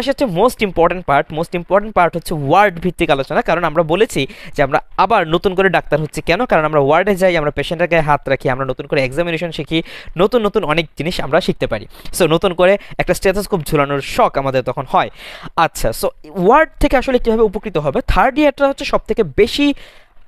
আসে হচ্ছে most important part most important part হচ্ছে ওয়ার্ড ভিত্তিক আলোচনা। কারণ আমরা বলেছি যে আমরা আবার নতুন করে ডাক্তার হচ্ছে কেন? কারণ আমরা ওয়ার্ডে যাই, আমরা পেশেন্টের গায়ে হাত রাখি, আমরা নতুন করে এক্সামিনেশন শিখি, নতুন নতুন অনেক জিনিস আমরা শিখতে পারি। সো নতুন করে একটা স্টেথাসকোপ ঝুলানোর শখ আমাদের তখন হয়। আচ্ছা সো ওয়ার্ড থেকে আসলে কীভাবে উপকৃত হবে? থার্ড ইয়ারটা হচ্ছে সব থেকে বেশি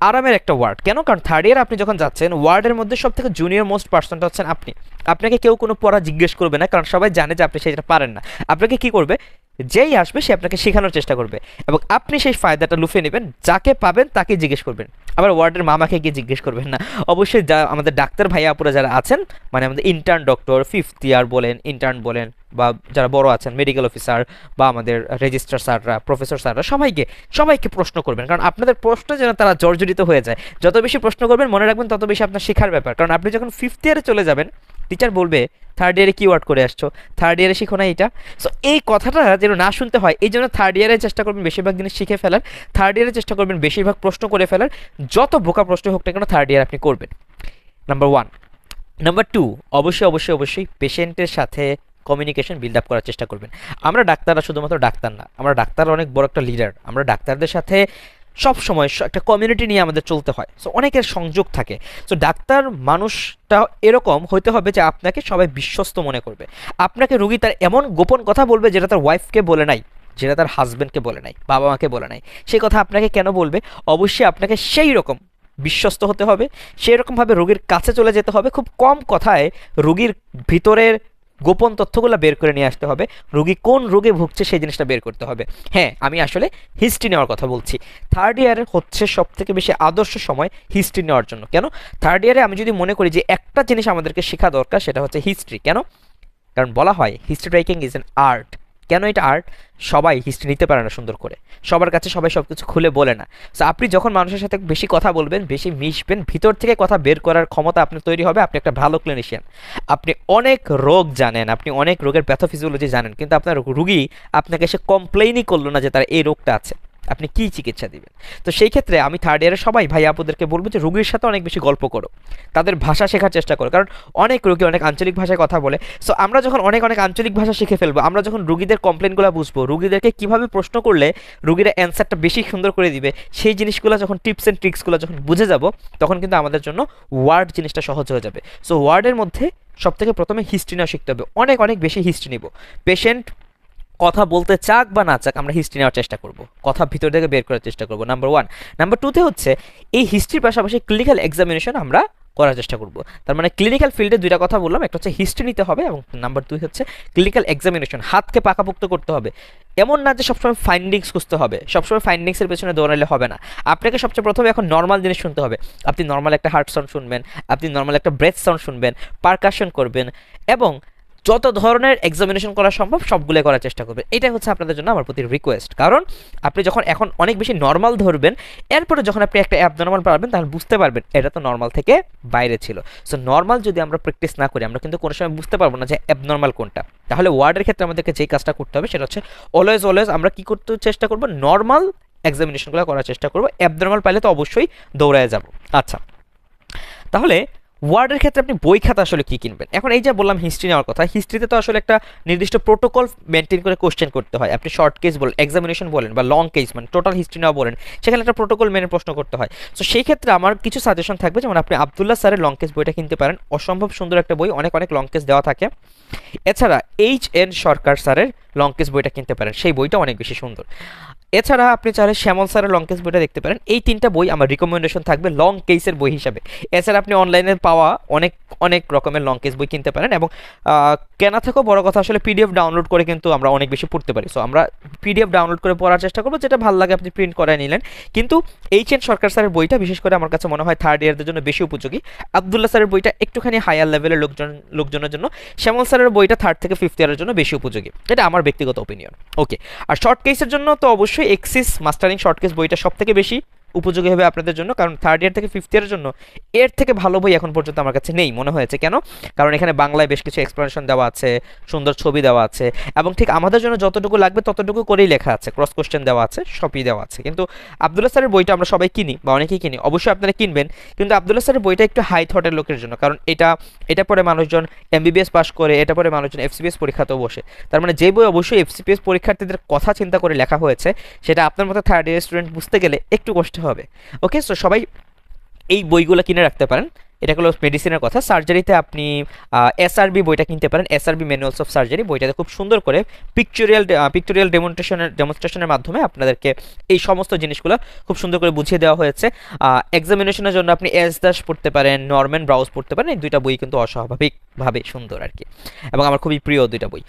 আরামের একটা ওয়ার্ড কেন? কারণ থার্ড ইয়ার আপনি যখন যাচ্ছেন ওয়ার্ডের মধ্যে সব থেকে জুনিয়র মোস্ট পার্সনটা হচ্ছেন আপনি। আপনাকে কেউ কোনো পড়া জিজ্ঞেস করবে না, কারণ সবাই জানে যে আপনি সেটা পারেন না। আপনাকে কি করবে? যেই আসবে সে আপনাকে শেখানোর চেষ্টা করবে এবং আপনি সেই ফায়দাটা লুফে নেবেন, যাকে পাবেন তাকে জিজ্ঞেস করবেন। আবার ওয়ার্ডের মামাকে গিয়ে জিজ্ঞেস করবেন না। অবশ্যই যা আমাদের ডাক্তার ভাইয়া আপুরা যারা আছেন মানে আমাদের ইন্টার্ন ডক্টর ফিফথ ইয়ার বলেন ইন্টার্ন বলেন, বা যারা বড় আছেন মেডিকেল অফিসার বা আমাদের রেজিস্ট্রার স্যাররা প্রফেসর স্যাররা, সবাইকে সবাইকে প্রশ্ন করবেন। কারণ আপনাদের প্রশ্ন যেন তারা জর্জরিত হয়ে যায়। যত বেশি প্রশ্ন করবেন, মনে রাখবেন তত বেশি আপনার শেখার ব্যাপার। কারণ আপনি যখন ফিফথ ইয়ারে চলে যাবেন টিচার বলবে থার্ড ইয়ারে কি ওয়ার্ড করে আসছো? থার্ড ইয়ারে শিখো না এইটা? সো এই কথাটা যেন না শুনতে হয়, এই জন্য থার্ড ইয়ারে চেষ্টা করবেন বেশিরভাগ জিনিস শিখে ফেলার। থার্ড ইয়ারে চেষ্টা করবেন বেশিরভাগ প্রশ্ন করে ফেলার। যত বোকা প্রশ্ন হোক না কেন থার্ড ইয়ার আপনি করবেন। নাম্বার ওয়ান নাম্বার টু অবশ্যই অবশ্যই অবশ্যই পেশেন্টের সাথে কমিউনিকেশন বিল্ড আপ করার চেষ্টা করবেন। আমরা ডাক্তাররা শুধুমাত্র ডাক্তার না, আমরা ডাক্তার অনেক বড় একটা লিডার আমরা ডাক্তারদের সাথে সব সময় একটা কমিউনিটি নিয়ে আমাদের চলতে হয়। সো অনেকের সংযোগ থাকে। সো ডাক্তার, মানুষটা এরকম হতে হবে যে আপনাকে সবাই বিশ্বস্ত মনে করবে। আপনাকে রুগী তার এমন গোপন কথা বলবে যেটা তার ওয়াইফকে বলে নাই, যেটা তার হাজব্যান্ডকে বলে নাই বাবা মাকে বলে নাই। সেই কথা আপনাকে কেন বলবে? অবশ্যই আপনাকে সেই রকম বিশ্বস্ত হতে হবে। সেই রকমভাবে রোগীর কাছে চলে যেতে হবে। খুব কম কথায় রোগীর ভিতরের গোপন তথ্যগুলো বের করে নিয়ে আসতে হবে। রোগী কোন রোগে ভুগছে সেই জিনিসটা বের করতে হবে। হ্যাঁ আমি আসলে হিস্ট্রি নেওয়ার কথা বলছি। থার্ড ইয়ারে হচ্ছে সব থেকে বেশি আদর্শ সময় হিস্ট্রি নেওয়ার জন্য। কেন? থার্ড ইয়ারে আমি যদি মনে করি যে একটা জিনিস আমাদেরকে শেখা দরকার, সেটা হচ্ছে হিস্ট্রি কেন? কারণ বলা হয় history writing is an art কেন এটা আর্ট সবাই হিস্ট্রি নিতে পারে না সুন্দর করে। সবার কাছে সবাই সব কিছু খুলে বলে না। সো আপনি যখন মানুষের সাথে বেশি কথা বলবেন, বেশি মিশবেন, ভিতর থেকে কথা বের করার ক্ষমতা আপনার তৈরি হবে, আপনি একটা ভালো ক্লিনিশিয়ান আপনি অনেক রোগ জানেন, আপনি অনেক রোগের প্যাথোফিজিওলজি জানেন, কিন্তু আপনার রুগী আপনাকে এসে কমপ্লেইনই করল না যে তার এই রোগটা আছে। আপনি কী চিকিৎসা দিবেন? তো সেই ক্ষেত্রে আমি থার্ড ইয়ারে সবাই ভাই আপুদেরকে বলব যে, রুগীর সাথে অনেক বেশি গল্প করো। তাদের ভাষা শেখার চেষ্টা করো। কারণ অনেক রোগী অনেক আঞ্চলিক ভাষায় কথা বলে। সো আমরা যখন অনেক অনেক আঞ্চলিক ভাষা শিখে ফেলব, আমরা যখন রুগীদের কমপ্লেনগুলো বুঝব, রুগীদেরকে কীভাবে প্রশ্ন করলে রুগীরা অ্যান্সারটা বেশি সুন্দর করে দিবে, সেই জিনিসগুলো যখন টিপস অ্যান্ড ট্রিক্সগুলো যখন বুঝে যাব, তখন কিন্তু আমাদের জন্য ওয়ার্ড জিনিসটা সহজ হয়ে যাবে। সো ওয়ার্ডের মধ্যে সব থেকে প্রথমে হিস্ট্রি নেওয়া শিখতে হবে। অনেক অনেক বেশি হিস্ট্রি নিব। পেশেন্ট কথা বলতে চাক বা না চাক আমরা হিস্ট্রি নেওয়ার চেষ্টা করব। কথা ভিতর থেকে বের করার চেষ্টা করব নাম্বার ওয়ান নাম্বার টুতে হচ্ছে, এই হিস্ট্রির পাশাপাশি ক্লিনিক্যাল এক্সামিনেশন আমরা করার চেষ্টা করব। তার মানে ক্লিনিক্যাল ফিল্ডে দুইটা কথা বললাম, একটা হচ্ছে হিস্ট্রি নিতে হবে এবং নাম্বার দুই হচ্ছে ক্লিনিক্যাল এক্সামিনেশন হাতকে পাকাপোক্ত করতে হবে। এমন না যে সবসময় ফাইন্ডিংস খুঁজতে হবে, সবসময় ফাইন্ডিংসের পেছনে দৌড়ালে হবে না। আপনাকে সবচেয়ে প্রথমে এখন নর্মাল জিনিস শুনতে হবে। আপনি নর্মাল একটা হার্ট সাউন্ড শুনবেন, আপনি নর্মাল একটা ব্রেথ সাউন্ড শুনবেন পারকাশন করবেন এবং যত ধরনের এক্সামিনেশন করা সম্ভব সবগুলো করার চেষ্টা করবেন। এটাই হচ্ছে আপনাদের জন্য আমার প্রতি রিকোয়েস্ট কারণ আপনি যখন এখন অনেক বেশি নর্মাল ধরবেন, এরপরে যখন আপনি একটা অ্যাবনর্মাল পারবেন তাহলে বুঝতে পারবেন এটা তো নর্মাল থেকে বাইরে ছিল। সো নর্মাল যদি আমরা প্র্যাকটিস না করি, আমরা কিন্তু কোনো সময় বুঝতে পারব না যে অ্যাবনর্মাল কোনটা। তাহলে ওয়ার্ডের ক্ষেত্রে আমাদেরকে যেই কাজটা করতে হবে, সেটা হচ্ছে অলওয়েজ অলওয়েজ আমরা কী করতে চেষ্টা করব? নর্মাল এক্সামিনেশনগুলো করার চেষ্টা করব। অ্যাবনর্মাল পাইলে তো অবশ্যই দৌড়ায় যাব। আচ্ছা। তাহলে ওয়ার্ডের ক্ষেত্রে আপনি বই খাতা আসলে কী কিনবেন? এখন এই যে বললাম হিস্ট্রি নেওয়ার কথা হিস্ট্রিতে তো আসলে একটা নির্দিষ্ট প্রোটোকল মেনটেন করে কোশ্চেন করতে হয়। আপনি শর্ট কেস বলেন এক্সামিনেশন বলেন বা লং কেস মানে টোটাল হিস্ট্রি নেওয়া বলেন, সেখানে একটা প্রোটোকল মেনে প্রশ্ন করতে হয়। তো সেই ক্ষেত্রে আমার কিছু সাজেশন থাকবে, যেমন আপনি আবদুল্লাহ স্যারের লং কেস বইটা কিনতে পারেন। অসম্ভব সুন্দর একটা বই, অনেক অনেক লং কেস দেওয়া থাকে। এছাড়া এইচ এন সরকার স্যারের লং কেস বইটা কিনতে পারেন। সেই বইটা অনেক বেশি সুন্দর। এছাড়া আপনি চাইলে শ্যামল স্যারের লং কেস বইটা দেখতে পারেন। এই তিনটা বই আমার রিকমেন্ডেশন থাকবে লং কেসের বই হিসাবে। এছাড়া আপনি অনলাইনে পাওয়া অনেক অনেক রকমের লং কেস বই কিনতে পারেন এবং কেনা থেকেও বড় কথা আসলে পিডিএফ ডাউনলোড করে কিন্তু আমরা অনেক বেশি পড়তে পারি। সো আমরা পিডিএফ ডাউনলোড করে পড়ার চেষ্টা করব, যেটা ভালো লাগে আপনি প্রিন্ট করে নিলেন। কিন্তু এইচ এন সরকার স্যারের বইটা, বিশেষ করে আমার কাছে মনে হয় থার্ড ইয়ারদের জন্য বেশি উপযোগী। আবদুল্লাহ স্যারের বইটা একটুখানি হায়ার লেভেলের লোকজন, লোকজনের জন্য। শ্যামল স্যারের বইটা থার্ড থেকে ফিফথ ইয়ারের জন্য বেশি উপযোগী। এটা আমার ব্যক্তিগত ওপিনিয়ন ওকে আর শর্ট কেসের জন্য তো অবশ্যই এক্সিস মাস্টারিং শর্টকেস বইটা সব থেকে বেশি? উপযোগী হবে আপনাদের জন্য, কারণ থার্ড ইয়ার থেকে ফিফথ ইয়ারের জন্য এর থেকে ভালো বই এখন পর্যন্ত আমার কাছে নেই মনে হয়েছে। কেন? কারণ এখানে বাংলায় বেশ কিছু এক্সপ্লেনেশন দেওয়া আছে, সুন্দর ছবি দেওয়া আছে, এবং ঠিক আমাদের জন্য যতটুকু লাগবে ততটুকু করেই লেখা আছে ক্রস কোশ্চেন দেওয়া আছে, সবই দেওয়া আছে। কিন্তু আবদুল্লাহ স্যারের বইটা আমরা সবাই কিনি, বা অনেকেই কিনি, অবশ্যই আপনারা কিনবেন। কিন্তু আবদুল্লাহ স্যারের বইটা একটু হাই থটের লোকের জন্য, কারণ এটা এটা পরে মানুষজন এমবিবিএস পাস করে, এটা পরে মানুষজন এফসিপিএস পরীক্ষাতেও বসে। তার মানে যে বই অবশ্যই এফসিপিএস পরীক্ষার্থীদের কথা চিন্তা করে লেখা হয়েছে, সেটা আপনার মতো থার্ড ইয়ার স্টুডেন্ট বুঝতে গেলে একটু কষ্ট হবে। ওকে সো সবাই এই বইগুলো কিনে রাখতে পারেন। এটা হলো মেডিসিনের কথা। সার্জারিতে আপনি এসআরবি বইটা কিনতে পারেন। এসআরবি ম্যানুয়ালস অফ সার্জারি বইটাতে খুব সুন্দর করে পিকচুরিয়াল পিকচুরিয়াল ডেমনস্ট্রেশনের ডেমনস্ট্রেশনের মাধ্যমে আপনাদেরকে এই সমস্ত জিনিসগুলো খুব সুন্দর করে বুঝিয়ে দেওয়া হয়েছে। এক্সামিনেশনের জন্য আপনি এস দাস পড়তে পারেন নর্ম্যান ব্রাউজ পড়তে পারেন। এই দুইটা বই কিন্তু অস্বাভাবিকভাবে সুন্দর আর কি। এবং আমার খুবই প্রিয় দুইটা বই।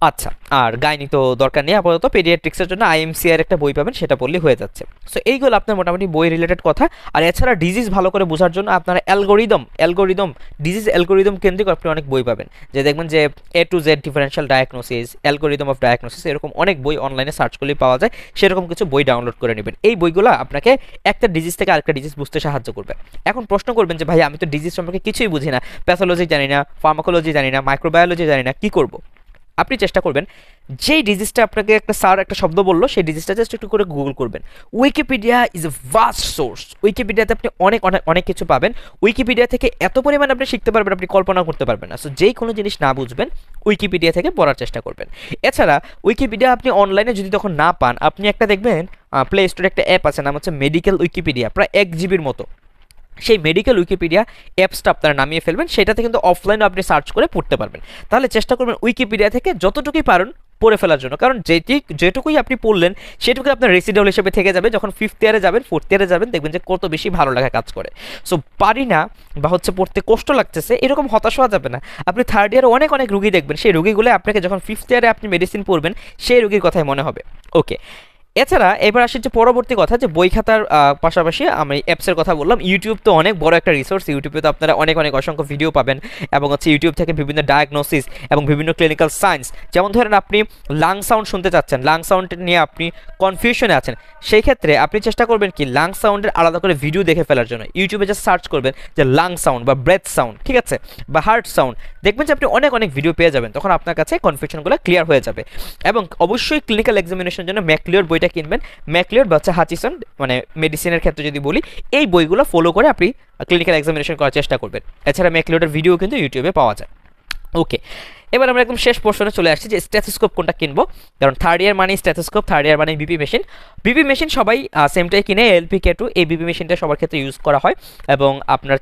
আচ্ছা আর গাইনি তো দরকার নেই আপাতত। পেডিয়াট্রিক্সের জন্য আইএমসি এর একটা বই পাবেন, সেটা পড়লেই হয়ে যাচ্ছে। সো এইগুলো আপনার মোটামুটি বই রিলেটেড কথা। আর এছাড়া ডিজিজ ভালো করে বোঝার জন্য আপনারা অ্যালগোরিদম অ্যালগোরিদম ডিজিজ অ্যালগোরিদম কেন্দ্রিক আপনি অনেক বই পাবেন। যে দেখবেন যে A to Z differential diagnosis algorithm of diagnosis এরকম অনেক বই অনলাইনে সার্চ করলেই পাওয়া যায়। সেরকম কিছু বই ডাউনলোড করে নেবেন। এই বইগুলো আপনাকে একটা ডিজিজ থেকে আরেকটা ডিজিজ বুঝতে সাহায্য করবে। এখন প্রশ্ন করবেন যে, ভাই, আমি তো ডিজিজ সম্পর্কে কিছুই বুঝি না। প্যাথোলজি জানি না ফার্মাকোলজি জানি না মাইক্রোবায়োলজি জানি না, কি করব? আপনি চেষ্টা করবেন, যেই ডিজিজটা আপনাকে একটা স্যার একটা শব্দ বলল, সেই ডিজিজটা জাস্ট একটু করে গুগল করবেন। Wikipedia is a vast source উইকিপিডিয়াতে আপনি অনেক অনেক অনেক কিছু পাবেন। উইকিপিডিয়া থেকে এত পরিমাণ আপনি শিখতে পারবেন, আপনি কল্পনা করতে পারবেন না। সো যেই কোনো জিনিস না বুঝবেন উইকিপিডিয়া থেকে পড়ার চেষ্টা করবেন। এছাড়া উইকিপিডিয়া আপনি অনলাইনে যদি তখন না পান, আপনি একটা দেখবেন প্লে স্টোরে একটা অ্যাপ আছে, নাম হচ্ছে মেডিকেল উইকিপিডিয়া প্রায় এক জিবির মতো। সেই মেডিকেল উইকিপিডিয়া অ্যাপসটা আপনারা নামিয়ে ফেলবেন, সেটাতে কিন্তু অফলাইনে আপনি সার্চ করে পড়তে পারবেন। তাহলে চেষ্টা করবেন উইকিপিডিয়া থেকে যতটুকুই পারেন পড়ে ফেলার জন্য। কারণ যেটি, যেটুকুই আপনি পড়লেন, সেটুকুই আপনার রেসিডেল হিসেবে থেকে যাবে। যখন ফিফথ ইয়ারে যাবেন ফোর্থ ইয়ারে যাবেন, দেখবেন যে কত বেশি ভালো লাগা কাজ করে। সো পারি না বা হচ্ছে পড়তে কষ্ট লাগতেছে, এরকম হতাশ হওয়া যাবে না। আপনি থার্ড ইয়ারে অনেক অনেক রুগী দেখবেন। সেই রুগীগুলো আপনাকে যখন ফিফথ ইয়ারে আপনি মেডিসিন পড়বেন, সেই রুগীর কথাই মনে হবে। ওকে এছাড়া এবার আসি যে পরবর্তী কথা যে বই খাতার পাশাপাশি আমি অ্যাপসের কথা বললাম। ইউটিউব তো অনেক বড় একটা রিসোর্স ইউটিউবে তো আপনারা অনেক অনেক অসংখ্য ভিডিও পাবেন এবং হচ্ছে ইউটিউব থেকে বিভিন্ন ডায়াগনোসিস এবং বিভিন্ন ক্লিনিক্যাল সায়েন্স যেমন ধরেন আপনি লাং সাউন্ড শুনতে চাচ্ছেন লাং সাউন্ড নিয়ে আপনি কনফিউশনে আছেন। সেই ক্ষেত্রে আপনি চেষ্টা করবেন কি লাং সাউন্ডের আলাদা করে ভিডিও দেখে ফেলার জন্য। ইউটিউবে জাস্ট সার্চ করবেন যে লাং সাউন্ড বা ব্রেথ সাউন্ড ঠিক আছে? বা হার্ট সাউন্ড দেখবেন যে আপনি অনেক অনেক ভিডিও পেয়ে যাবেন। তখন আপনার কাছে কনফিউশনগুলো ক্লিয়ার হয়ে যাবে। এবং অবশ্যই ক্লিনিক্যাল এক্সামিনেশনের জন্য ম্যাকলিওর বইটা কিনবেন। ম্যাকলিওর বা হচ্ছে হাচিসন মানে মেডিসিনের ক্ষেত্রে যদি বলি, এই বইগুলো ফলো করে আপনি ক্লিনিক্যাল এক্সামিনেশন করার চেষ্টা করবেন। এছাড়া ম্যাকলিওরের ভিডিও কিন্তু ইউটিউবে পাওয়া যায়। ওকে এবার আমরা একদম শেষ পোর্শনে চলে আসছি যে স্ট্যাথোস্কোপ কোনটা কিনবো? কারণ থার্ড ইয়ার মানে স্ট্যাথোস্কোপ থার্ড ইয়ার মানে বিপি মেশিন বিপি মেশিন সবাই সেমটাই কিনে এলপি কে টু এই বিপি মেশিনটা সবার ক্ষেত্রে ইউজ করা হয়। এবং আপনার